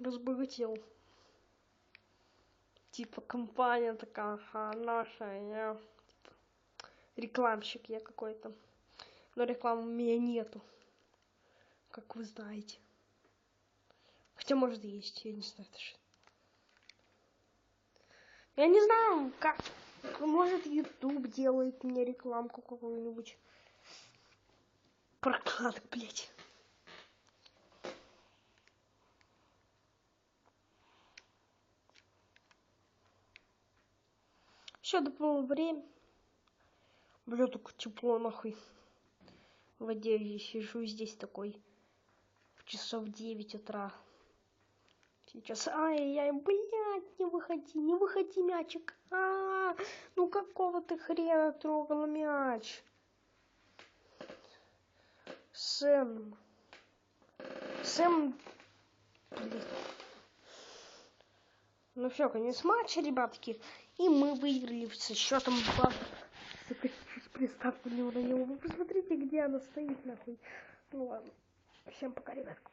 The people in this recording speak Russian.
разбогател. Типа компания такая, наша, я типа, рекламщик я какой-то. Но рекламы у меня нету, как вы знаете. Хотя может есть, я не знаю даже. Я не знаю, как, может YouTube делает мне рекламку какую-нибудь. Прокладок, блять. Все, доплыло время. Бля, так тепло нахуй. В одежде сижу здесь такой. В часов 9 утра. Сейчас, ай-яй, блядь, не выходи, не выходи, мячик. А, -а, -а ну какого ты хрена трогала мяч? Сэм. Сэм. Блин. Ну все, конец матча, ребятки. И мы выиграли со счетом 2. Сука, чуть приставку не уронила. Вы посмотрите, где она стоит, нахуй. Ну ладно. Всем пока, ребятки.